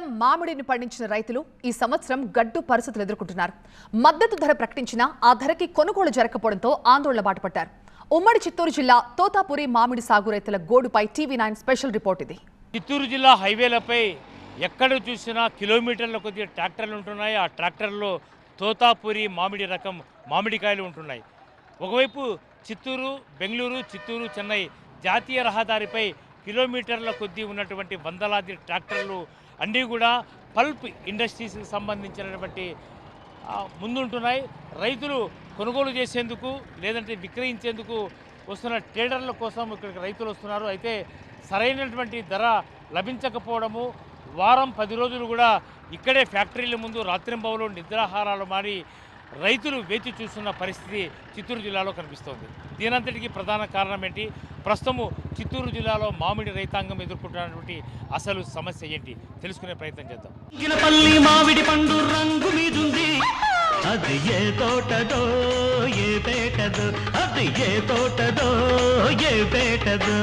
కేవలం మామిడిని పండించిన రైతులు ఈ సంవత్సరం గడ్డు పరిస్థితులు ఎదుర్కొంటున్నారు. మద్దతు ధర ప్రకటించినా ఆ ధరకి కొనుగోలు జరగకపోవడంతో ఆందోళన బాటపట్టారు ఉమ్మడి చిత్తూరు జిల్లా తోతాపురి మామిడి సాగు రైతుల గోడుపై టీవీ నైన్ స్పెషల్ రిపోర్ట్ ఇది. చిత్తూరు జిల్లా హైవేలపై ఎక్కడ చూసినా కిలోమీటర్ల కొద్ది ట్రాక్టర్లు ఉంటున్నాయి. ఆ ట్రాక్టర్లో తోతాపూరి మామిడి రకం మామిడికాయలు ఉంటున్నాయి. ఒకవైపు చిత్తూరు బెంగళూరు చిత్తూరు చెన్నై జాతీయ రహదారిపై కిలోమీటర్ల కొద్దీ ఉన్నటువంటి వందలాది ట్రాక్టర్లు అన్నీ కూడా పల్ప్ ఇండస్ట్రీస్కి సంబంధించినటువంటి ముందుంటున్నాయి. రైతులు కొనుగోలు చేసేందుకు లేదంటే విక్రయించేందుకు వస్తున్న ట్రేడర్ల కోసం ఇక్కడికి రైతులు వస్తున్నారు. అయితే సరైనటువంటి ధర లభించకపోవడము వారం పది రోజులు కూడా ఇక్కడే ఫ్యాక్టరీల ముందు రాత్రింబవులు నిద్రాహారాలు మారి రైతులు వేచి చూస్తున్న పరిస్థితి చిత్తూరు జిల్లాలో కనిపిస్తోంది. దీనంతటికి ప్రధాన కారణం ఏంటి? ప్రస్తుతము చిత్తూరు జిల్లాలో మామిడి రైతాంగం ఎదుర్కొంటున్నటువంటి అసలు సమస్య ఏంటి? తెలుసుకునే ప్రయత్నం చేద్దాం. మామిడి పండు రంగు మీదుంది. అది ఏ తోటదో ఏ పేటదో? అది ఏ తోటదో ఏ పేటదో?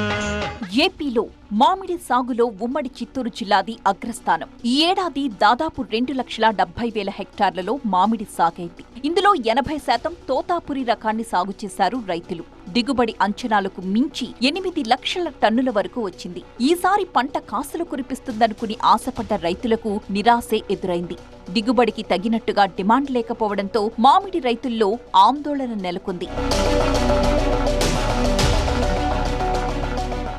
ఏపీలో మామిడి సాగులో ఉమ్మడి చిత్తూరు జిల్లాది అగ్రస్థానం. ఈ ఏడాది దాదాపు రెండు లక్షల డెబ్బై వేల హెక్టార్లలో మామిడి సాగైంది. ఇందులో ఎనభై శాతం తోతాపురి రకాన్ని సాగు చేశారు రైతులు. దిగుబడి అంచనాలకు మించి ఎనిమిది లక్షల టన్నుల వరకు వచ్చింది. ఈసారి పంట కాసులు కురిపిస్తుందనుకుని ఆశపడ్డ రైతులకు నిరాశే ఎదురైంది. దిగుబడికి తగినట్టుగా డిమాండ్ లేకపోవడంతో మామిడి రైతుల్లో ఆందోళన నెలకొంది.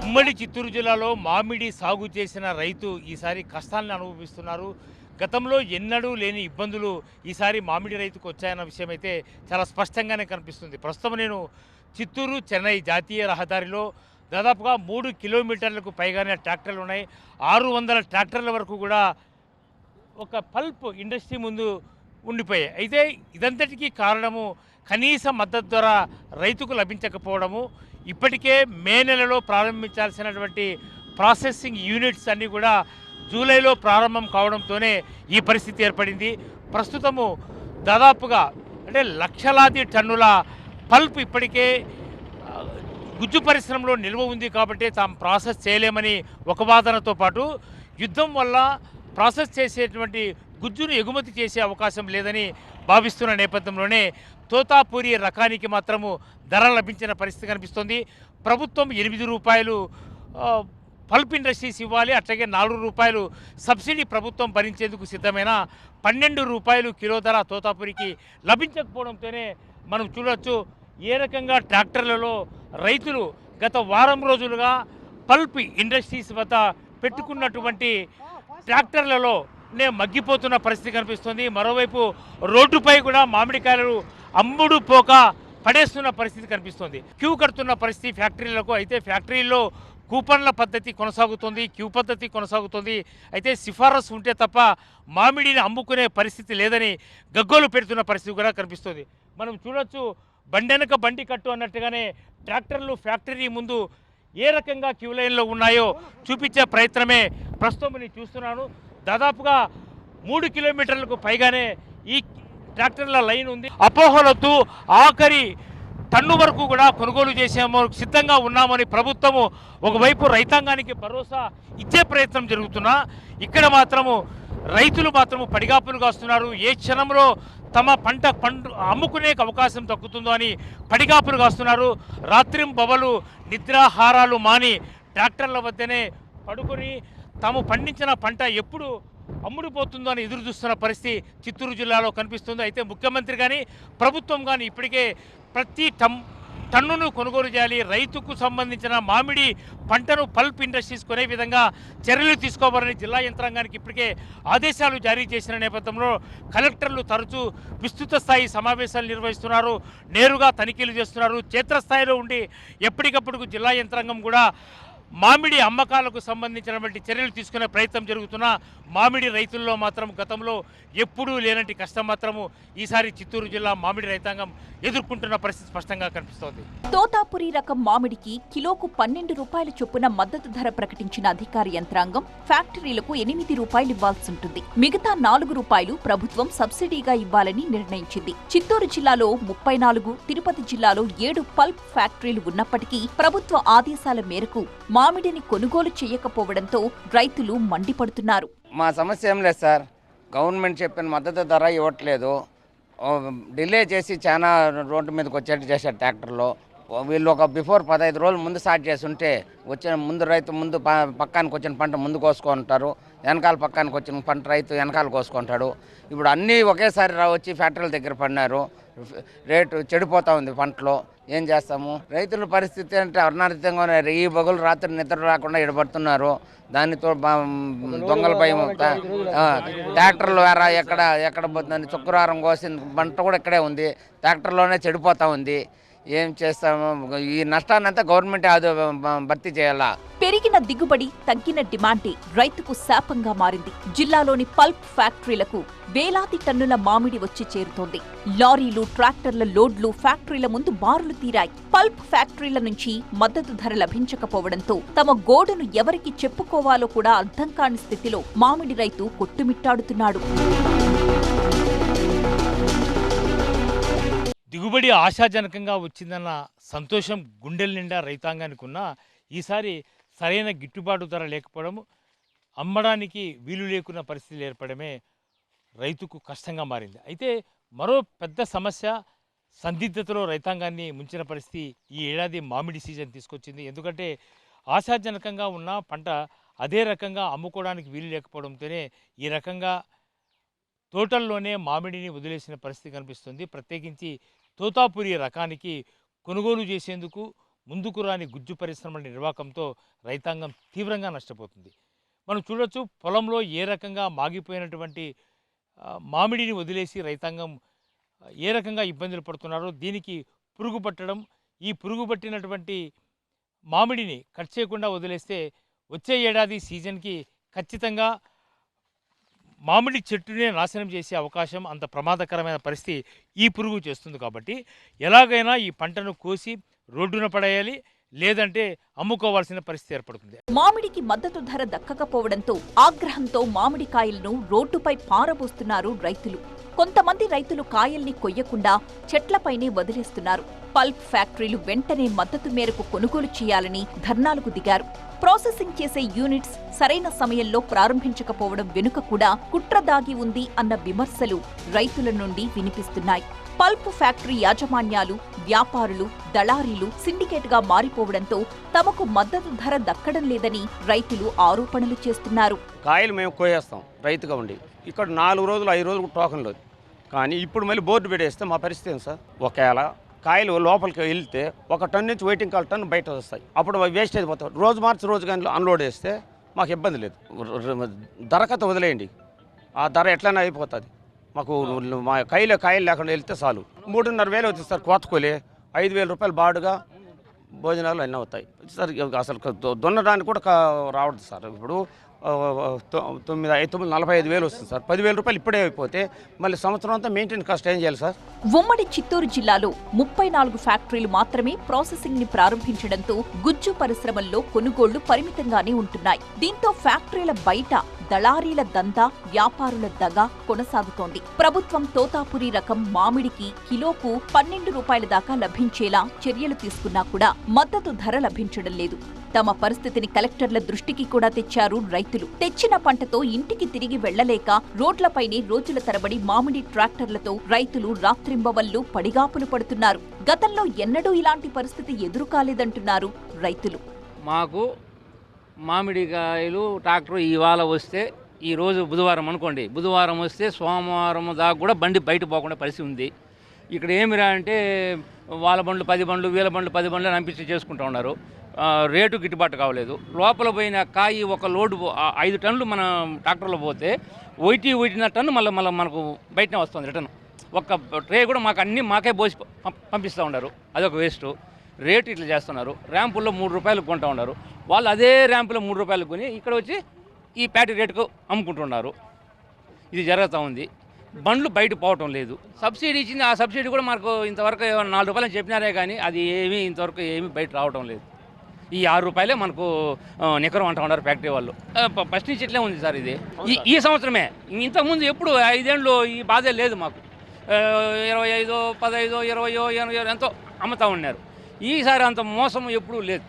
ఉమ్మడి చిత్తూరు జిల్లాలో మామిడి సాగు చేసిన రైతు ఈసారి కష్టాలను అనుభవిస్తున్నారు. గతంలో ఎన్నడూ లేని ఇబ్బందులు ఈసారి మామిడి రైతుకు వచ్చాయన్న విషయం అయితే చాలా స్పష్టంగానే కనిపిస్తుంది. ప్రస్తుతం నేను చిత్తూరు చెన్నై జాతీయ రహదారిలో దాదాపుగా మూడు కిలోమీటర్లకు పైగానే ట్రాక్టర్లు ఉన్నాయి. ఆరు వందల ట్రాక్టర్ల వరకు కూడా ఒక పల్ప్ ఇండస్ట్రీ ముందు ఉండిపోయాయి. అయితే ఇదంతటికీ కారణము కనీస మద్దతు ధర రైతుకు లభించకపోవడము. ఇప్పటికే మే నెలలో ప్రారంభించాల్సినటువంటి ప్రాసెసింగ్ యూనిట్స్ అన్నీ కూడా జూలైలో ప్రారంభం కావడంతోనే ఈ పరిస్థితి ఏర్పడింది. ప్రస్తుతము దాదాపుగా అంటే లక్షలాది టన్నుల పల్ప్ ఇప్పటికే గుజ్జు పరిశ్రమలో నిల్వ ఉంది కాబట్టి తాము ప్రాసెస్ చేయలేమని ఒక వాదనతో పాటు యుద్ధం వల్ల ప్రాసెస్ చేసేటువంటి గుజ్జును ఎగుమతి చేసే అవకాశం లేదని భావిస్తున్న నేపథ్యంలోనే తోతాపూరి రకానికి మాత్రము ధర లభించిన పరిస్థితి కనిపిస్తోంది. ప్రభుత్వం ఎనిమిది రూపాయలు పల్ప్ ఇండస్ట్రీస్ ఇవ్వాలి అట్లాగే నాలుగు రూపాయలు సబ్సిడీ ప్రభుత్వం భరించేందుకు సిద్ధమైన? పన్నెండు రూపాయలు కిలో ధర తోతాపురికి లభించకపోవడంతోనే మనం చూడవచ్చు ఏ రకంగా ట్రాక్టర్లలో రైతులు గత వారం రోజులుగా పల్ప్ ఇండస్ట్రీస్ వద్ద పెట్టుకున్నటువంటి ట్రాక్టర్లలో నే మగ్గిపోతున్న పరిస్థితి కనిపిస్తుంది. మరోవైపు రోడ్డుపై కూడా మామిడికాయలు అమ్ముడు పోక పడేస్తున్న పరిస్థితి కనిపిస్తుంది. క్యూ కడుతున్న పరిస్థితి ఫ్యాక్టరీలకు అయితే ఫ్యాక్టరీల్లో కూపన్ల పద్ధతి కొనసాగుతుంది క్యూ పద్ధతి కొనసాగుతుంది. అయితే సిఫారసు ఉంటే తప్ప మామిడిని అమ్ముకునే పరిస్థితి లేదని గగ్గోలు పెడుతున్న పరిస్థితి కూడా కనిపిస్తుంది. మనం చూడొచ్చు బండెనక బండి కట్టు అన్నట్టుగానే ట్రాక్టర్లు ఫ్యాక్టరీ ముందు ఏ రకంగా క్యూ లైన్లో ఉన్నాయో చూపించే ప్రయత్నమే ప్రస్తుతం నేను చూస్తున్నాను. దాదాపుగా మూడు కిలోమీటర్లకు పైగానే ఈ ట్రాక్టర్ల లైన్ ఉంది. అపోహలతో ఆఖరి టన్ను వరకు కూడా కొనుగోలు చేసాము సిద్ధంగా ఉన్నామని ప్రభుత్వము ఒకవైపు రైతాంగానికి భరోసా ఇచ్చే ప్రయత్నం జరుగుతున్నా ఇక్కడ మాత్రము రైతులు మాత్రము పడిగాపులు కాస్తున్నారు. ఏ క్షణంలో తమ పంట పండు అమ్ముకునే అవకాశం తగ్గుతుందో అని పడిగాపులు కాస్తున్నారు రాత్రింబవలు నిద్రాహారాలు మాని ట్రాక్టర్ల వద్దనే పడుకొని తాము పండించిన పంట ఎప్పుడు అమ్ముడుపోతుందో అని ఎదురు చూస్తున్న పరిస్థితి చిత్తూరు జిల్లాలో కనిపిస్తుంది. అయితే ముఖ్యమంత్రి కానీ ప్రభుత్వం కానీ ఇప్పటికే ప్రతి టమ్ టన్నును కొనుగోలు చేయాలి. రైతుకు సంబంధించిన మామిడి పంటను పల్ప్ ఇండస్ట్రీస్ కొనే విధంగా చర్యలు తీసుకోవాలని జిల్లా యంత్రాంగానికి ఇప్పటికే ఆదేశాలు జారీ చేసిన నేపథ్యంలో కలెక్టర్లు తరచూ విస్తృత స్థాయి సమావేశాలు నిర్వహిస్తున్నారు. నేరుగా తనిఖీలు చేస్తున్నారు. క్షేత్రస్థాయిలో ఉండి ఎప్పటికప్పుడు జిల్లా యంత్రాంగం కూడా మామిడి అమ్మకాలకు సంబంధించినటువంటి చర్యలు తీసుకునే ప్రయత్నం జరుగుతున్న మామిడి రైతుల్లో మాత్రం గతంలో ఎప్పుడూ లేనటి కష్టం మాత్రము ఈసారి చిత్తూరు జిల్లా మామిడి రైతాంగం ఎదుర్కొంటున్న పరిస్థితి స్పష్టంగా కనిపిస్తోంది. తోతాపురి రకం మామిడికి కిలోకు పన్నెండు రూపాయల చొప్పున మద్దతు ధర ప్రకటించిన అధికార యంత్రాంగం ఫ్యాక్టరీలకు ఎనిమిది రూపాయలు ఇవ్వాల్సింటుంది మిగతా నాలుగు రూపాయలు ప్రభుత్వం సబ్సిడీగా ఇవ్వాలని నిర్ణయించింది. చిత్తూరు జిల్లాలో ముప్పై నాలుగు తిరుపతి జిల్లాలో ఏడు పల్ప్ ఫ్యాక్టరీలు ఉన్నప్పటికీ ప్రభుత్వ ఆదేశాల మేరకు మామిడిని కొనుగోలు చేయకపోవడంతో రైతులు మండిపడుతున్నారు. మా సమస్య ఏం లేదు సార్. గవర్నమెంట్ చెప్పిన మద్దతు ధర ఇవ్వట్లేదు. డిలే చేసి చాలా రోడ్డు మీదకి వచ్చేట్టు చేశారు ట్రాక్టర్లో. వీళ్ళు ఒక బిఫోర్ పదహైదు రోజులు ముందు స్టార్ట్ చేసి ఉంటే వచ్చిన ముందు రైతు ముందు పక్కానికి వచ్చిన పంట ముందు కోసుకుంటారు. వెనకాల పక్కానికి వచ్చిన పంట రైతు వెనకాల కోసుకుంటాడు. ఇప్పుడు అన్నీ ఒకేసారి రా వచ్చి ఫ్యాక్టరీల దగ్గర పడినారు. రేటు చెడిపోతూ ఉంది పంటలో. ఏం చేస్తాము? రైతుల పరిస్థితి అంటే అర్ణార్థంగా ఉన్నారు. ఈ బగులు రాత్రి నిద్ర రాకుండా ఇడబడుతున్నారు దానితో దొంగల భయం ట్రాక్టర్లు వేర ఎక్కడ ఎక్కడ పోతుందని శుక్రవారం కోసిన పంట కూడా ఇక్కడే ఉంది. ట్రాక్టర్లోనే చెడిపోతూ ఉంది. ఏం చేస్తాము? ఈ నష్టాన్ని అంతా గవర్నమెంట్ అది భర్తీ చేయాలా? పెరిగిన దిగుబడి తగ్గిన డిమాండే రైతుకు శాపంగా మారింది. జిల్లాలోని పల్ప్ ఫ్యాక్టరీలకు వేలాది టన్నుల మామిడి వచ్చి చేరుతోంది. లారీలు ట్రాక్టర్ల లోడ్లు ఫ్యాక్టరీల ముందు బారులు తీరాయి. పల్ప్ ఫ్యాక్టరీల నుంచి మద్దతు ధర లభించకపోవడంతో తమ గోడును ఎవరికి చెప్పుకోవాలో కూడా అర్థం కాని స్థితిలో మామిడి రైతు కొట్టుమిట్టాడుతున్నాడు. దిగుబడి ఆశాజనకంగా వచ్చిందన్న సంతోషం గుండెల నిండా రైతాంగానికి ఉన్న ఈసారి సరైన గిట్టుబాటు ధర లేకపోవడం అమ్మడానికి వీలు లేకున్న పరిస్థితులు ఏర్పడమే రైతుకు కష్టంగా మారింది. అయితే మరో పెద్ద సమస్య సందిగ్ధతలో రైతాంగాన్ని ముంచిన పరిస్థితి ఈ ఏడాది మామిడి సీజన్ తీసుకొచ్చింది. ఎందుకంటే ఆశాజనకంగా ఉన్న పంట అదే రకంగా అమ్ముకోవడానికి వీలు లేకపోవడంతోనే ఈ రకంగా తోటల్లోనే మామిడిని వదిలేసిన పరిస్థితి కనిపిస్తుంది. ప్రత్యేకించి తోతాపురి రకానికి కొనుగోలు చేసేందుకు ముందుకు రాని గుజ్జు పరిశ్రమల నిర్వాకంతో రైతాంగం తీవ్రంగా నష్టపోతుంది. మనం చూడొచ్చు పొలంలో ఏ రకంగా మాగిపోయినటువంటి మామిడిని వదిలేసి రైతాంగం ఏ రకంగా ఇబ్బందులు పడుతున్నారో దీనికి పురుగు పట్టడం ఈ పురుగు పట్టినటువంటి మామిడిని కట్ చేయకుండా వదిలేస్తే వచ్చే ఏడాది సీజన్కి ఖచ్చితంగా మామిడి చెట్టునే నాశనం చేసే అవకాశం అంత ప్రమాదకరమైన పరిస్థితి ఈ పురుగు చేస్తుంది కాబట్టి ఎలాగైనా ఈ పంటను కోసి రోడ్డున పడేయాలి లేదంటే అమ్ముకోవాల్సిన పరిస్థితి ఏర్పడుతుంది. మామిడికి మద్దతు ధర దక్కకపోవడంతో ఆగ్రహంతో మామిడి కాయలను రోడ్డుపై పారబోస్తున్నారు రైతులు. కొంతమంది రైతులు కాయల్ని కొయ్యకుండా చెట్లపైనే వదిలేస్తున్నారు. పల్ప్ ఫ్యాక్టరీలు వెంటనే మద్దతు మేరకు కొనుగోలు చేయాలని ధర్నాలకు దిగారు. ప్రాసెసింగ్ చేసే యూనిట్స్ సరైన సమయంలో ప్రారంభించకపోవడం వెనుక కూడా కుట్ర దాగి ఉంది అన్న విమర్శలు రైతుల నుండి వినిపిస్తున్నాయి. పల్ప్ ఫ్యాక్టరీ యాజమాన్యాలు వ్యాపారులు దళారీలు సిండికేట్గా మారిపోవడంతో తమకు మద్దతు ధర దక్కడం లేదని రైతులు ఆరోపణలు చేస్తున్నారు. కాయలు మేము కోయేస్తాం రైతుగా ఉండి. ఇక్కడ నాలుగు రోజులు ఐదు రోజులు టోకన్ లేదు. కానీ ఇప్పుడు మళ్ళీ బోర్డు పెట్టేస్తే మా పరిస్థితి ఏం సార్? ఒకవేళ కాయలు లోపలికి వెళ్తే ఒక టన్ నుంచి వెయిటింగ్ కాల్ టన్ బయట వస్తాయి. అప్పుడు వేస్ట్ అయిపోతాం రోజు మార్చి రోజు కానీ అన్లోడ్ చేస్తే మాకు ఇబ్బంది లేదు. ర- ధర వదిలేయండి. ఆ ధర ఎట్లైనా అయిపోతుంది. మాకు మా కాయలు కాయలు లేకుండా వెళ్తే చాలు. మూడున్నర వేలు అవుతుంది సార్ కోతకోలే. ఐదు వేల రూపాయలు బాడుగా భోజనాలు అన్నీ అవుతాయి. సార్ అసలు దున్నడానికి కూడా కా- రావద్దు సార్. ఇప్పుడు తొమ్మిది ఐదు తొమ్మిది నలభై ఐదు వేలు వస్తుంది సార్. పదివేల రూపాయలు ఇప్పుడే అయిపోతే మళ్ళీ సంవత్సరం అంతా మెయింటైన్ కాస్ట్ ఏం చేయాలి సార్? ఉమ్మడి చిత్తూరు జిల్లాలో ముప్పై నాలుగు ఫ్యాక్టరీలు మాత్రమే ప్రాసెసింగ్ని ప్రారంభించడంతో గుజ్జు పరిశ్రమల్లో కొనుగోళ్ళు పరిమితంగానే ఉంటున్నాయి. దీంతో ఫ్యాక్టరీల బయట దళారీల దందా వ్యాపారుల దగ కొనసాగుతోంది. ప్రభుత్వం తోతాపురి రకం మామిడికి కిలోకు పన్నెండు రూపాయల దాకా లభించేలా చర్యలు తీసుకున్నా కూడా మద్దతు ధర లభించడం లేదు. తమ పరిస్థితిని కలెక్టర్ల దృష్టికి కూడా తెచ్చారు రైతులు. తెచ్చిన పంటతో ఇంటికి తిరిగి వెళ్ళలేక రోడ్లపైనే రోజుల తరబడి మామిడి ట్రాక్టర్లతో రైతులు రాత్రింబవళ్ళు పడిగాపులు పడుతున్నారు. గతంలో ఎన్నడూ ఇలాంటి పరిస్థితి ఎదురు కాలేదంటున్నారు రైతులు. మాకు మామిడికాయలు ట్రాక్టర్ ఇవాళ వస్తే ఈ రోజు బుధవారం అనుకోండి. బుధవారం వస్తే సోమవారం దాకా కూడా బండి బయట పోకుండా పరిస్థితి ఉంది. ఇక్కడ ఏమిరా అంటే వాళ్ళ బండ్లు పది బండ్లు వీళ్ళ బండ్లు పది బండ్లు రంపించి చేసుకుంటూ ఉన్నారు. రేటు గిట్టుబాటు కావలేదు. లోపల పోయిన కాయి ఒక లోడు ఐదు టన్నులు మన ట్రాక్టర్లో పోతే ఒకటి ఒకటిన్నర టన్ను మళ్ళీ మళ్ళీ మనకు బయటనే వస్తుంది రిటర్న్. ఒక్క ట్రే కూడా మాకు అన్నీ మాకే పోసి పం- పంపిస్తూ ఉన్నారు. అదొక వేస్ట్. రేటు ఇట్లా చేస్తున్నారు. ర్యాంపుల్లో మూడు రూపాయలు కొంటూ ఉన్నారు. వాళ్ళు అదే ర్యాంపులో మూడు రూపాయలు కొని ఇక్కడ వచ్చి ఈ ప్యాటి రేటుకు అమ్ముకుంటున్నారు. ఇది జరుగుతూ ఉంది. బండ్లు బయట పోవటం లేదు. సబ్సిడీ ఇచ్చింది ఆ సబ్సిడీ కూడా మనకు ఇంతవరకు నాలుగు రూపాయలు చెప్పినారే కానీ అది ఏమీ ఇంతవరకు ఏమీ బయట రావటం లేదు. ఈ ఆరు రూపాయలే మనకు నికరం అంటూ ఉన్నారు ఫ్యాక్టరీ వాళ్ళు. ఫస్ట్ నుంచి ఇట్లే ఉంది సార్ ఇది. ఈ ఈ సంవత్సరమే. ఇంతకుముందు ఎప్పుడు ఐదేళ్ళు ఈ బాధే లేదు మాకు. ఇరవై ఐదో పదహైదో ఇరవయో ఎనభై ఎంతో అమ్ముతా ఉన్నారు. ఈసారి అంత మోసం ఎప్పుడూ లేదు.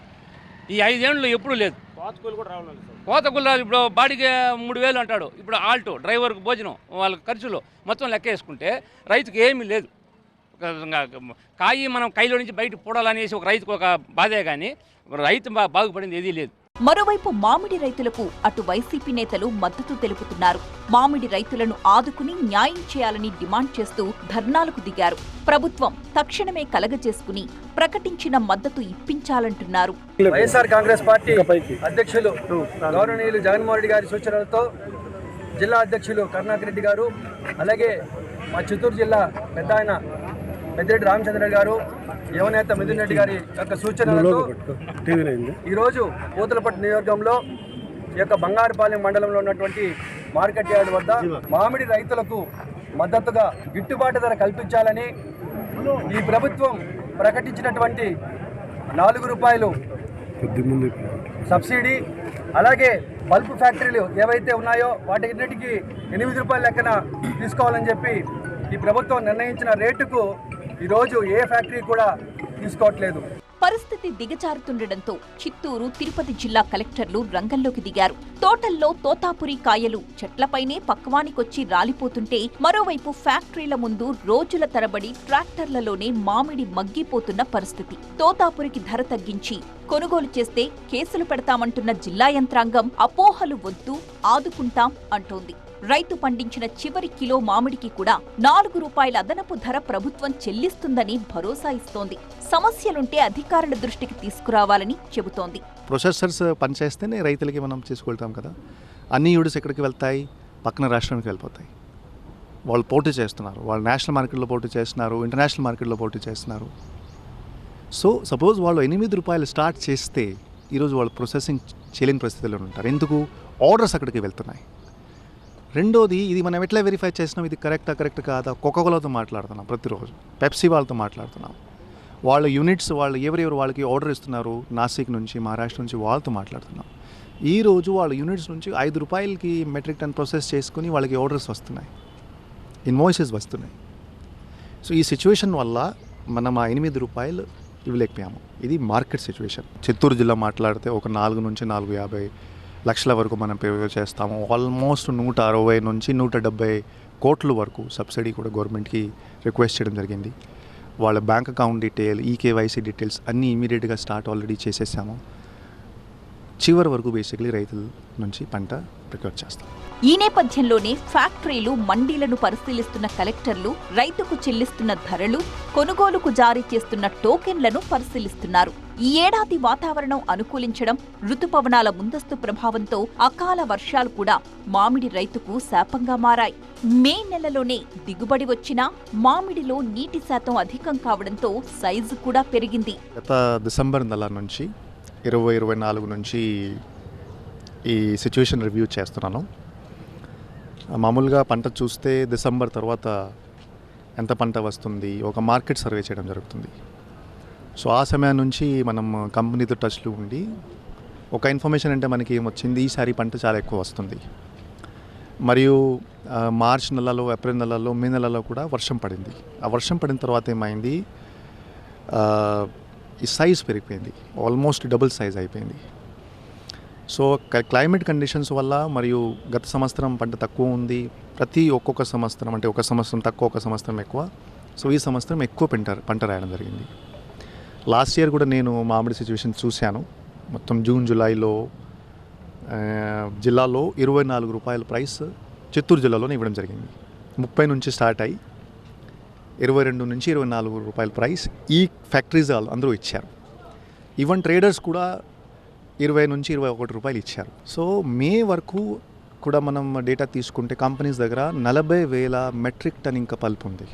ఈ ఐదేళ్ళు ఎప్పుడూ లేదు. కోత గుల్లాలు ఇప్పుడు బాడీకి మూడు వేలు అంటాడు. ఇప్పుడు ఆల్టో డ్రైవర్కి భోజనం వాళ్ళ ఖర్చులు మొత్తం లెక్క వేసుకుంటే రైతుకి ఏమీ లేదు. కాయి మనం కైలో నుంచి బయట పూడాలనేసి ఒక రైతుకు ఒక బాధే కానీ రైతు బాగుపడింది ఏదీ లేదు. మరోవైపు మామిడి రైతులకు అటు వైసీపీ నేతలు మద్దతు తెలుపుతున్నారు. మామిడి రైతులను ఆదుకుని న్యాయం చేయాలని డిమాండ్ చేస్తూ ధర్నాలకు దిగారు. ప్రభుత్వం తక్షణమే కలగజేసుకుని ప్రకటించిన మద్దతు ఇప్పించాలంటున్నారు. వైఎస్ఆర్ కాంగ్రెస్ పార్టీ అధ్యక్షులు గౌరవనీయులు జగన్మోహన్ రెడ్డి గారి సూచనలతో జిల్లా అధ్యక్షులు కరుణాకర్ రెడ్డి గారు అలాగే మా చిత్తూరు జిల్లా పెద్ద ఆయన పెద్దిరెడ్డి రామచంద్ర గారు యువనేత మిథున్ రెడ్డి గారి యొక్క సూచనలతో ఈరోజు పూతలపట్టు నియోజకంలో ఈ యొక్క బంగారుపాలెం మండలంలో ఉన్నటువంటి మార్కెట్ యార్డ్ వద్ద మామిడి రైతులకు మద్దతుగా గిట్టుబాటు ధర కల్పించాలని ఈ ప్రభుత్వం ప్రకటించినటువంటి నాలుగు రూపాయలు సబ్సిడీ అలాగే బల్బ్ ఫ్యాక్టరీలు ఏవైతే ఉన్నాయో వాటిన్నిటికీ ఎనిమిది రూపాయల లెక్కన తీసుకోవాలని చెప్పి ఈ ప్రభుత్వం నిర్ణయించిన రేటుకు ఈరోజు ఏ ఫ్యాక్టరీ కూడా తీసుకోవట్లేదు. పరిస్థితి దిగజారుతుండటంతో చిత్తూరు తిరుపతి జిల్లా కలెక్టర్లు రంగంలోకి దిగారు. తోటల్లో తోతాపురి కాయలు చెట్లపైనే పక్వానికొచ్చి రాలిపోతుంటే మరోవైపు ఫ్యాక్టరీల ముందు రోజుల తరబడి ట్రాక్టర్లలోనే మామిడి మగ్గిపోతున్న పరిస్థితి. తోతాపురికి ధర తగ్గించి కొనుగోలు చేస్తే కేసులు పెడతామంటున్న జిల్లా యంత్రాంగం అపోహలు వద్దు ఆదుకుంటాం అంటోంది. రైతు పండించిన చివరి కిలో మామిడికి కూడా నాలుగు రూపాయల అదనపు ధర ప్రభుత్వం చెల్లిస్తుందని భరోసా ఇస్తోంది. సమస్యలుంటే అధికారుల దృష్టికి తీసుకురావాలని చెబుతోంది. ప్రొసెసర్స్ పనిచేస్తేనే రైతులకి మనం తీసుకెళ్తాం కదా. అన్ని యూడిస్ ఎక్కడికి వెళ్తాయి? పక్కన రాష్ట్రానికి వెళ్ళిపోతాయి. వాళ్ళు పోటీ చేస్తున్నారు. వాళ్ళు నేషనల్ మార్కెట్లో పోటీ చేస్తున్నారు. ఇంటర్నేషనల్ మార్కెట్లో పోటీ చేస్తున్నారు. సో సపోజ్ వాళ్ళు ఎనిమిది రూపాయలు స్టార్ట్ చేస్తే ఈరోజు వాళ్ళు ప్రొసెసింగ్ చేయలేని పరిస్థితుల్లో ఉంటారు. ఎందుకు? ఆర్డర్స్ అక్కడికి వెళ్తున్నాయి. రెండోది ఇది మనం ఎట్లా వెరిఫై చేసినాం? ఇది కరెక్టా కరెక్ట్ కాదా? కోకోకోలాతో మాట్లాడుతున్నాం ప్రతిరోజు. పెప్సీ వాళ్ళతో మాట్లాడుతున్నాం. వాళ్ళ యూనిట్స్ వాళ్ళు ఎవరెవరు వాళ్ళకి ఆర్డర్ ఇస్తున్నారు? నాసిక్ నుంచి మహారాష్ట్ర నుంచి వాళ్ళతో మాట్లాడుతున్నాం. ఈ రోజు వాళ్ళ యూనిట్స్ నుంచి ఐదు రూపాయలకి మెట్రిక్ టన్ ప్రాసెస్ చేసుకుని వాళ్ళకి ఆర్డర్స్ వస్తున్నాయి. ఇన్వాయిసెస్ వస్తున్నాయి. సో ఈ సిచ్యువేషన్ వల్ల మనం ఆ ఎనిమిది రూపాయలు ఇవ్వలేకపోయాము. ఇది మార్కెట్ సిచ్యువేషన్ చిత్తూరు జిల్లా మాట్లాడితే ఒక నాలుగు నుంచి నాలుగు యాభై లక్షల వరకు మనం పే చేస్తాము. ఆల్మోస్ట్ నూట అరవై నుంచి నూట డెబ్బై కోట్ల వరకు సబ్సిడీ కూడా గవర్నమెంట్కి రిక్వెస్ట్ చేయడం జరిగింది. వాళ్ళ bank account detail eKYC details అన్నీ ఇమీడియట్గా స్టార్ట్ ఆల్రెడీ చేసేసాము. చివరి వరకు బేసిక్లీ రైతుల నుంచి పంట ప్రిపేర్ చేస్తాం. ఈ నేపథ్యంలోనే ఫ్యాక్టరీలు మండీలను పరిశీలిస్తున్న కలెక్టర్లు రైతుకు చెల్లిస్తున్న ధరలు కొనుగోలుకు జారీ చేస్తున్న టోకెన్లను పరిశీలిస్తున్నారు. ఈ ఏడాది వాతావరణం అనుకూలించడం ఋతుపవనాల ముందస్తు ప్రభావంతో అకాల వర్షాలు కూడా మామిడి రైతుకు శాపంగా మారాయి. మే నెలలోనే దిగుబడి వచ్చినా మామిడిలో నీటి శాతం అధికం కావడంతో సైజు కూడా పెరిగింది. గత డిసెంబర్ నెల నుంచి ఇరవై ఇరవై నాలుగు నుంచి ఈ సిచ్యువేషన్ రివ్యూ చేస్తున్నాను. మామూలుగా పంట చూస్తే డిసెంబర్ తర్వాత ఎంత పంట వస్తుంది ఒక మార్కెట్ సర్వే చేయడం జరుగుతుంది. సో ఆ సమయం నుంచి మనం కంపెనీతో టచ్లో ఉండి ఒక ఇన్ఫర్మేషన్ అంటే మనకి ఏమొచ్చింది ఈసారి పంట చాలా ఎక్కువ వస్తుంది. మరియు మార్చ్ నెలలో ఏప్రిల్ నెలలో మే నెలలో కూడా వర్షం పడింది. ఆ వర్షం పడిన తర్వాత ఏమైంది? ఈ సైజ్ పెరిగిపోయింది. ఆల్మోస్ట్ డబుల్ సైజ్ అయిపోయింది. సో క్లైమేట్ కండిషన్స్ వల్ల మరియు గత సంవత్సరం పంట తక్కువ ఉంది. ప్రతి ఒక్కొక్క సంవత్సరం అంటే ఒక సంవత్సరం తక్కువ ఒక సంవత్సరం ఎక్కువ. సో ఈ సంవత్సరం ఎక్కువ పంట పంట రాయడం జరిగింది. లాస్ట్ ఇయర్ కూడా నేను మామిడి సిచ్యువేషన్ చూశాను. మొత్తం జూన్ జూలైలో జిల్లాలో ఇరవై నాలుగు రూపాయల ప్రైస్ చిత్తూరు జిల్లాలోనే ఇవ్వడం జరిగింది. ముప్పై నుంచి స్టార్ట్ అయ్యి ఇరవై రెండు నుంచి ఇరవై నాలుగు రూపాయల ప్రైస్ ఈ ఫ్యాక్టరీస్ అందరూ ఇచ్చారు. ఈవెన్ ట్రేడర్స్ కూడా ఇరవై నుంచి ఇరవై ఒకటి రూపాయలు ఇచ్చారు. సో మే వరకు కూడా మనం డేటా తీసుకుంటే కంపెనీస్ దగ్గర నలభై వేల మెట్రిక్ టన్ ఇంకా పల్ప్ ఉంది.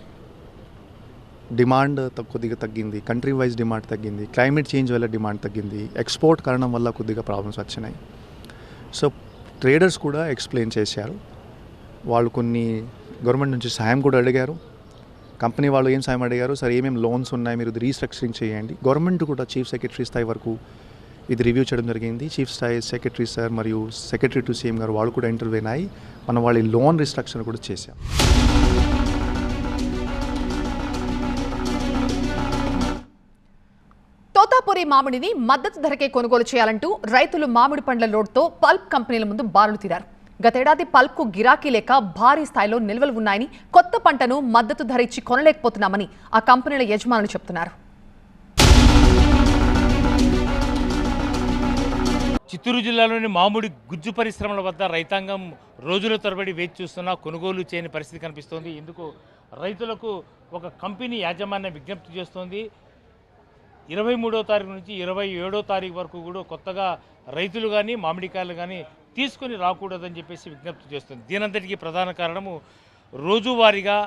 డిమాండ్ కొద్దిగా తగ్గింది కంట్రీ వైజ్ డిమాండ్ తగ్గింది క్లైమేట్ చేంజ్ వల్ల డిమాండ్ తగ్గింది ఎక్స్పోర్ట్ కారణం వల్ల కొద్దిగా ప్రాబ్లమ్స్ వచ్చినాయి. సో ట్రేడర్స్ కూడా ఎక్స్ప్లెయిన్ చేశారు. వాళ్ళు కొన్ని గవర్నమెంట్ నుంచి సాయం కూడా అడిగారు. కంపెనీ వాళ్ళు ఏం సాయం అడిగారు? సరే ఏమేమి లోన్స్ ఉన్నాయి? మీరు ఇది రీస్ట్రక్చరింగ్ చేయండి. గవర్నమెంట్ కూడా చీఫ్ సెక్రటరీ స్థాయి వరకు ఇది రివ్యూ చేయడం జరిగింది. చీఫ్ స్థాయి సెక్రటరీ సార్ మరియు సెక్రటరీ టు సీఎం గారు వాళ్ళు కూడా ఇంటర్వ్యూ అయ్యి మనం వాళ్ళ లోన్ రిస్ట్రక్షన్ కూడా చేశాం. తోతాపురి మామిడిని మద్దతు ధరకే కొనుగోలు చేయాలంటూ రైతులు మామిడి పండ్ల లోడ్తో పల్ప్ కంపెనీల ముందు బారులు తీరారు. గతేడాది పల్ప్కు గిరాకీ లేక భారీ స్థాయిలో నిల్వలు ఉన్నాయని కొత్త పంటను మద్దతు ధర ఇచ్చి కొనలేకపోతున్నామని ఆ కంపెనీల యజమానులు చెబుతున్నారు చిత్తూరు జిల్లాలోని మామిడి గుజ్జు పరిశ్రమల వద్ద రైతాంగం రోజుల తరబడి వేచి చూస్తున్నా కొనుగోలు చేయని పరిస్థితి కనిపిస్తోంది. ఇందుకు రైతులకు ఒక కంపెనీ యాజమాన్యం విజ్ఞప్తి చేస్తోంది. ఇరవై మూడో తారీఖు నుంచి ఇరవై ఏడో తారీఖు వరకు కూడా కొత్తగా రైతులు కానీ మామిడికాయలు కానీ తీసుకొని రాకూడదని చెప్పేసి విజ్ఞప్తి చేస్తుంది. దీనంతటికీ ప్రధాన కారణము రోజువారీగా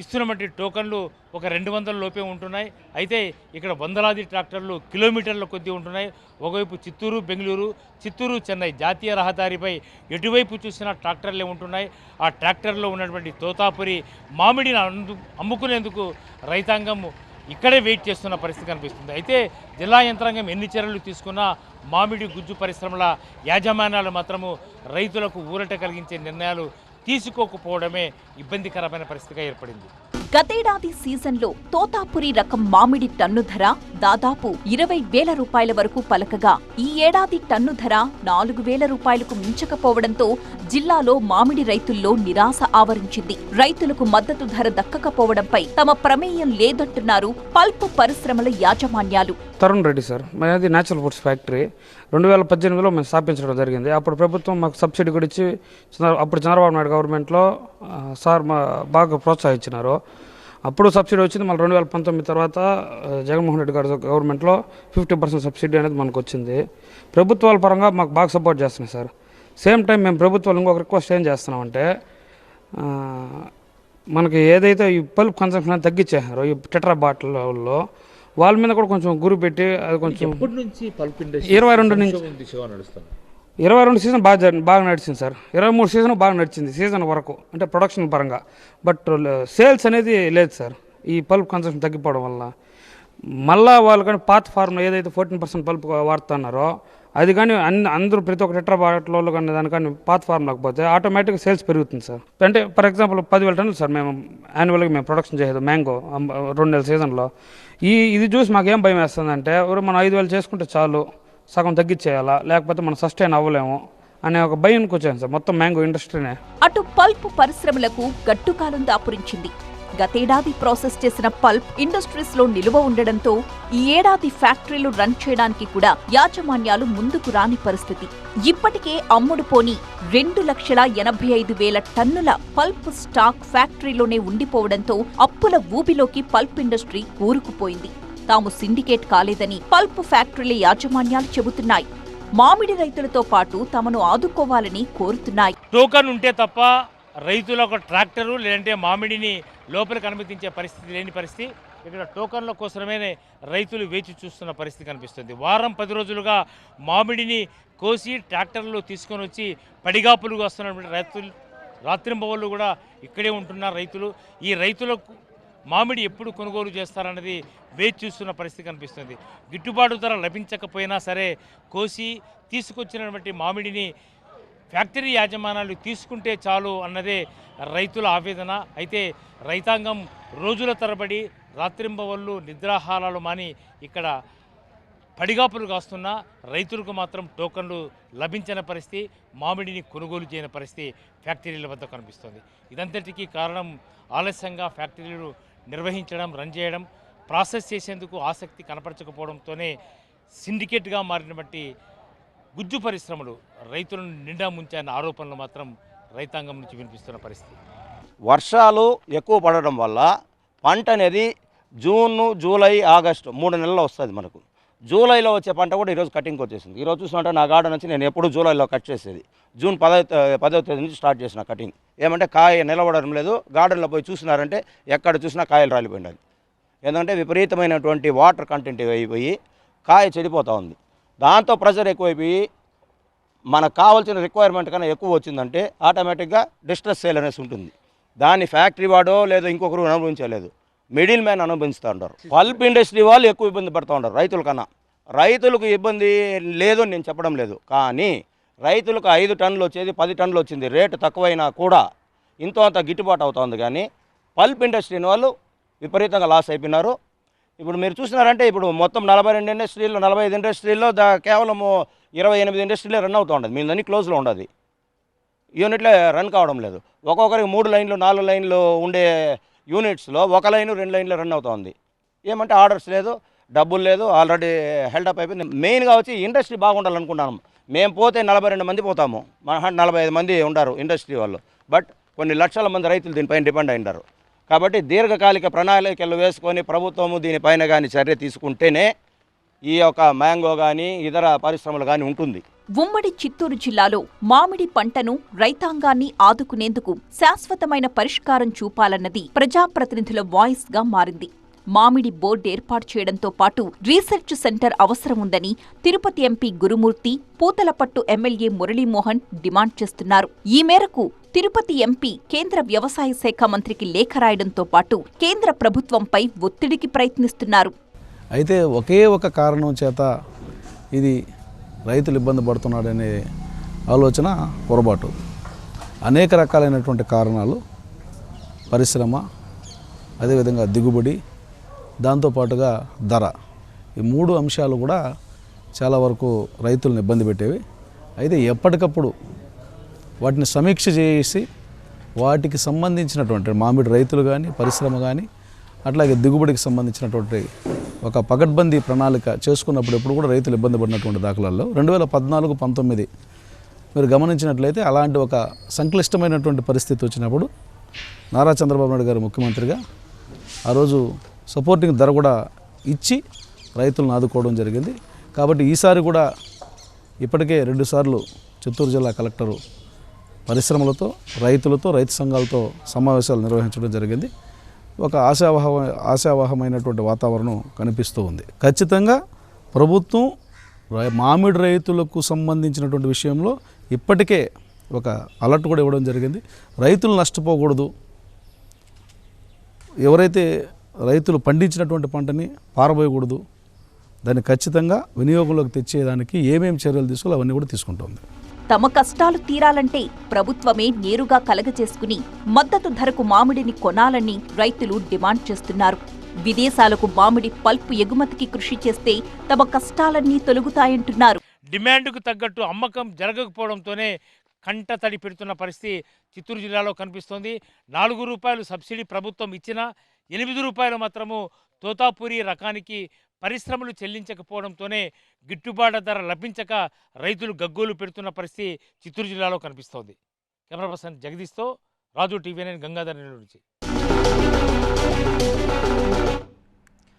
ఇస్తున్నటువంటి టోకన్లు ఒక రెండు వందల లోపే ఉంటున్నాయి. అయితే ఇక్కడ వందలాది ట్రాక్టర్లు కిలోమీటర్ల కొద్దీ ఉంటున్నాయి. ఒకవైపు చిత్తూరు బెంగళూరు చిత్తూరు చెన్నై జాతీయ రహదారిపై ఎటువైపు చూసినా ట్రాక్టర్లే ఉంటున్నాయి. ఆ ట్రాక్టర్లో ఉన్నటువంటి తోతాపురి మామిడిని అమ్ముకునేందుకు రైతాంగం ఇక్కడే వెయిట్ చేస్తున్న పరిస్థితి కనిపిస్తుంది. అయితే జిల్లా యంత్రాంగం ఎన్ని చర్యలు తీసుకున్నా మామిడి గుజ్జు పరిశ్రమల యాజమాన్యాలు మాత్రము రైతులకు ఊరట కలిగించే నిర్ణయాలు తీసుకోకపోవడమే ఇబ్బందికరమైన పరిస్థితిగా ఏర్పడింది. గతేడాది సీజన్లో తోతాపురి రకం మామిడి టన్ను ధర దాదాపు ఇరవై వేల రూపాయల వరకు పలకగా. ఈ ఏడాది టన్ను ధర నాలుగు వేల రూపాయలకు మించకపోవడంతో జిల్లాలో మామిడి రైతుల్లో నిరాశ ఆవరించింది. రైతులకు మద్దతు ధర దక్కకపోవడంపై తమ ప్రమేయం లేదంటున్నారు పల్ప్ పరిశ్రమల యాజమాన్యాలు. తరుణ్ రెడ్డి సార్ మాది న్యాచురల్ ఫుడ్స్ ఫ్యాక్టరీ రెండు వేల పద్దెనిమిదిలో మేము స్థాపించడం జరిగింది. అప్పుడు ప్రభుత్వం మాకు సబ్సిడీ కూడా ఇచ్చి అప్పుడు చంద్రబాబు నాయుడు గవర్నమెంట్లో సార్ మా బాగా ప్రోత్సహించినారు. అప్పుడు సబ్సిడీ వచ్చింది. మళ్ళీ రెండు వేల పంతొమ్మిది తర్వాత జగన్మోహన్ రెడ్డి గారి గవర్నమెంట్లో ఫిఫ్టీ పర్సెంట్ సబ్సిడీ అనేది మనకు వచ్చింది. ప్రభుత్వాల పరంగా మాకు బాగా సపోర్ట్ చేస్తున్నాయి సార్. సేమ్ టైం మేము ప్రభుత్వాలు ఇంకొక రిక్వెస్ట్ ఏం చేస్తున్నామంటే మనకి ఏదైతే ఈ పల్ప్ కన్సంప్షన్ తగ్గించేసారో ఈ టెట్రా బాటిల్లో వాళ్ళ మీద కూడా కొంచెం గురి పెట్టి అది కొంచెం ఇరవై రెండు నుంచి ఇరవై రెండు సీజన్ బాగా బాగా నడిచింది సార్. ఇరవై మూడు సీజన్ బాగా నడిచింది సీజన్ వరకు అంటే ప్రొడక్షన్ పరంగా. బట్ సేల్స్ uh, అనేది లేదు సార్. ఈ పల్ప్ కన్సంప్షన్ తగ్గిపోవడం వల్ల. మళ్ళా వాళ్ళు కానీ పాత ఫార్మ్ ఏదైతే ఫోర్టీన్ పర్సెంట్ పల్ప్ వాడుతున్నారో అది కానీ అన్ని అందరూ ప్రతి ఒక్క లిటర్ బాటిల్లో కానీ దాని కానీ పాత ఫార్మ్ లేకపోతే ఆటోమేటిక్గా సేల్స్ పెరుగుతుంది సార్. అంటే ఫర్ ఎగ్జాంపుల్ పదివేల టన్నులు సార్ మేము యాన్యువల్గా మేము ప్రొడక్షన్ చేయదు మ్యాంగో రెండు నెలల సీజన్లో ఈ ఇది చూసి మాకేం భయం వేస్తుందంటే మనం ఐదు వేలు చేసుకుంటే చాలు సగం తగ్గించేయాలా? లేకపోతే మనం సస్టైన్ అవ్వలేము అనే ఒక భయం వచ్చాను సార్. మొత్తం మ్యాంగో ఇండస్ట్రీనే. అటు పల్ప్ పరిశ్రమలకు గట్టుకాలం దాపురించింది గతేడాది ప్రాసెస్ చేసిన పల్ప్ ఇండస్ట్రీస్లో నిలువ ఉండడంతో ఈ ఏడాది ఫ్యాక్టరీలు రన్ చేయడానికి కూడా యాజమాన్యాలు ముందుకు రాని పరిస్థితి. ఇప్పటికే అమ్ముడు పోని రెండు లక్షల ఎనభై ఐదు వేల టన్నుల పల్ప్ స్టాక్ ఫ్యాక్టరీలోనే ఉండిపోవడంతో అప్పుల ఊబిలోకి పల్ప్ ఇండస్ట్రీ కూరుకుపోయింది తాము సిండికేట్ కాలేదని పల్ప్ ఫ్యాక్టరీల యాజమాన్యాలు చెబుతున్నాయి. మామిడి రైతులతో పాటు తమను ఆదుకోవాలని కోరుతున్నాయి. టోకన్ ఉంటే తప్ప రైతుల ఒక ట్రాక్టరు లేదంటే మామిడిని లోపలికి అనుమతించే పరిస్థితి లేని పరిస్థితి. ఇక్కడ టోకన్ల కోసమే రైతులు వేచి చూస్తున్న పరిస్థితి కనిపిస్తుంది. వారం పది రోజులుగా మామిడిని కోసి ట్రాక్టర్లో తీసుకొని వచ్చి పడిగాపులుగా వస్తున్నటువంటి రైతులు రాత్రింబవళ్ళు కూడా ఇక్కడే ఉంటున్నారు రైతులు. ఈ రైతులకు మామిడి ఎప్పుడు కొనుగోలు చేస్తారన్నది వేచి చూస్తున్న పరిస్థితి కనిపిస్తుంది. గిట్టుబాటు ధర లభించకపోయినా సరే కోసి తీసుకొచ్చినటువంటి మామిడిని ఫ్యాక్టరీ యాజమానాలు తీసుకుంటే చాలు అన్నదే రైతుల ఆవేదన. అయితే రైతాంగం రోజుల తరబడి రాత్రింబవళ్ళు నిద్రాహారాలు మాని ఇక్కడ పడిగాపులు కాస్తున్న రైతులకు మాత్రం టోకన్లు లభించిన పరిస్థితి మామిడిని కొనుగోలు చేయని పరిస్థితి ఫ్యాక్టరీల వద్ద కనిపిస్తుంది. ఇదంతటికీ కారణం ఆలస్యంగా ఫ్యాక్టరీలు నిర్వహించడం రన్ చేయడం ప్రాసెస్ చేసేందుకు ఆసక్తి కనపరచకపోవడంతోనే సిండికేట్గా మారినటువంటి గుజ్జు పరిశ్రమలు రైతులను నిండా ముంచాయన్న ఆరోపణలు మాత్రం రైతాంగం నుంచి వినిపిస్తున్న పరిస్థితి. వర్షాలు ఎక్కువ పడడం వల్ల పంట అనేది జూన్ జూలై ఆగస్టు మూడు నెలలు వస్తుంది మనకు. జూలైలో వచ్చే పంట కూడా ఈరోజు కటింగ్కి వచ్చేసింది. ఈరోజు చూసినట్టే నా గార్డెన్ నుంచి నేను ఎప్పుడు జూలైలో కట్ చేసేది. జూన్ పదో పదో తేదీ నుంచి స్టార్ట్ చేసిన కటింగ్. ఏమంటే కాయ నిలబడడం లేదు. గార్డెన్లో పోయి చూసినారంటే ఎక్కడ చూసినా కాయలు రాలిపోయినది ఎందుకంటే విపరీతమైనటువంటి వాటర్ కంటెంట్ అయిపోయి కాయ చెడిపోతూ ఉంది. దాంతో ప్రెషర్ ఎక్కువైపోయి మనకు కావాల్సిన రిక్వైర్మెంట్ కన్నా ఎక్కువ వచ్చిందంటే ఆటోమేటిక్గా డిస్ట్రెస్ సేల్ అనేసి ఉంటుంది. దాన్ని ఫ్యాక్టరీ వాడో లేదా ఇంకొకరు అనుభవించలేదు. మిడిల్ మ్యాన్ అనుభవిస్తూ ఉంటారు. పల్ప్ ఇండస్ట్రీ వాళ్ళు ఎక్కువ ఇబ్బంది పడుతూ ఉంటారు రైతుల కన్నా. రైతులకు ఇబ్బంది లేదు నేను చెప్పడం లేదు. కానీ రైతులకు ఐదు టన్నులు వచ్చేది పది టన్నులు వచ్చింది. రేటు తక్కువైనా కూడా ఇంతో అంత గిట్టుబాటు అవుతుంది కానీ పల్ప్ ఇండస్ట్రీని వాళ్ళు విపరీతంగా లాస్ అయిపోయినారు. ఇప్పుడు మీరు చూసినారంటే ఇప్పుడు మొత్తం నలభై రెండు ఇండస్ట్రీలు నలభై ఐదు ఇండస్ట్రీల్లో దా కేవలం ఇరవై ఎనిమిది ఇండస్ట్రీలే రన్ అవుతూ ఉండదు. మీదన్నీ క్లోజ్లో ఉండదు. యూనిట్లే రన్ కావడం లేదు. ఒక్కొక్కరికి మూడు లైన్లు నాలుగు లైన్లు ఉండే యూనిట్స్లో ఒక లైన్ రెండు లైన్లు రన్ అవుతుంది. ఏమంటే ఆర్డర్స్ లేదు డబ్బులు లేదు ఆల్రెడీ హెల్డప్ అయిపోయింది. మెయిన్గా వచ్చి ఇండస్ట్రీ బాగుండాలనుకుంటున్నాము మేము పోతే నలభై రెండు మంది పోతాము. మన నలభై ఐదు మంది ఉండారు ఇండస్ట్రీ వాళ్ళు. బట్ కొన్ని లక్షల మంది రైతులు దీనిపైన డిపెండ్ అయింటారు కాబట్టి దీర్ఘకాలిక ప్రణాళికలు వేసుకొని ప్రభుత్వము దీనిపైన కానీ చర్య తీసుకుంటేనే ఈ యొక్క మ్యాంగో కానీ ఇతర పరిశ్రమలు కానీ ఉంటుంది. ఉమ్మడి చిత్తూరు జిల్లాలో మామిడి పంటను రైతాంగాన్ని ఆదుకునేందుకు శాశ్వతమైన పరిష్కారం చూపాలన్నది ప్రజాప్రతినిధుల వాయిస్గా మారింది. మామిడి బోర్డు ఏర్పాటు చేయడంతో పాటు రీసెర్చ్ సెంటర్ అవసరం ఉందని Tirupati MP Gurumurthy Puthalapattu MLA Muralimohan demand చేస్తున్నారు. ఈ మేరకు తిరుపతి ఎంపీ కేంద్ర వ్యవసాయ శాఖ మంత్రికి లేఖ రాయడంతో పాటు కేంద్ర ప్రభుత్వంపై ఒత్తిడికి ప్రయత్నిస్తున్నారు. అయితే ఒకే ఒక కారణం చేత ఇది రైతులు ఇబ్బంది పడుతున్నాడనే ఆలోచన పొరపాటు. అనేక రకాలైనటువంటి కారణాలు పరిశ్రమ అదేవిధంగా దిగుబడి దాంతోపాటుగా ధర. ఈ మూడు అంశాలు కూడా చాలా వరకు రైతులను ఇబ్బంది పెట్టేవి. అయితే ఎప్పటికప్పుడు వాటిని సమీక్ష చేసి వాటికి సంబంధించినటువంటి మామిడి రైతులు కానీ పరిశ్రమ కానీ అట్లాగే దిగుబడికి సంబంధించినటువంటి ఒక పకడ్బందీ ప్రణాళిక చేసుకున్నప్పుడు ఎప్పుడు కూడా రైతులు ఇబ్బంది పడినటువంటి దాఖలాల్లో రెండు వేల పద్నాలుగు పంతొమ్మిది మీరు గమనించినట్లయితే అలాంటి ఒక సంక్లిష్టమైనటువంటి పరిస్థితి వచ్చినప్పుడు నారా చంద్రబాబు నాయుడు గారు ముఖ్యమంత్రిగా ఆ రోజు సపోర్టింగ్ ధర కూడా ఇచ్చి రైతులను ఆదుకోవడం జరిగింది. కాబట్టి ఈసారి కూడా ఇప్పటికే రెండుసార్లు చిత్తూరు జిల్లా కలెక్టరు పరిశ్రమలతో రైతులతో రైతు సంఘాలతో సమావేశాలు నిర్వహించడం జరిగింది. ఒక ఆశావహ ఆశావహమైనటువంటి వాతావరణం కనిపిస్తూ ఉంది. ఖచ్చితంగా ప్రభుత్వం రై- మామిడి రైతులకు సంబంధించినటువంటి విషయంలో ఇప్పటికే ఒక అలర్ట్ కూడా ఇవ్వడం జరిగింది. రైతులు నష్టపోకూడదు. ఎవరైతే రైతులు పండించినటువంటి పంటని పారబోయకూడదు దాన్ని ఖచ్చితంగా వినియోగంలోకి తెచ్చేదానికి ఏమేమి చర్యలు తీసుకోవాలో అవన్నీ కూడా తీసుకుంటుంది. తమ కష్టాలు తీరాలంటే ప్రభుత్వమే నేరుగా కలగజేసుకుని మద్దతు ధరకు మామిడిని కొనాలని రైతులు డిమాండ్ చేస్తున్నారు. విదేశాలకు మామిడి పల్పు ఎగుమతికి కృషి చేస్తే తమ కష్టాలన్నీ తొలగుతాయంటున్నారు. డిమాండ్కు తగ్గట్టు అమ్మకం జరగకపోవడంతోనే కంట తడి పెడుతున్న పరిస్థితి చిత్తూరు జిల్లాలో కనిపిస్తోంది. నాలుగు రూపాయలు సబ్సిడీ ప్రభుత్వం ఇచ్చినా ఎనిమిది రూపాయలు మాత్రము తోతాపూరి రకానికి పరిశ్రమలు చెల్లించకపోవడంతోనే గిట్టుబాటు ధర లభించక రైతులు గగ్గోలు పెడుతున్న పరిస్థితి చిత్తూరు జిల్లాలో కనిపిస్తోంది. కెమెరా పర్సన్ జగదీష్తో రాజు టీవీ నైన్ గంగాధర్ నుంచి.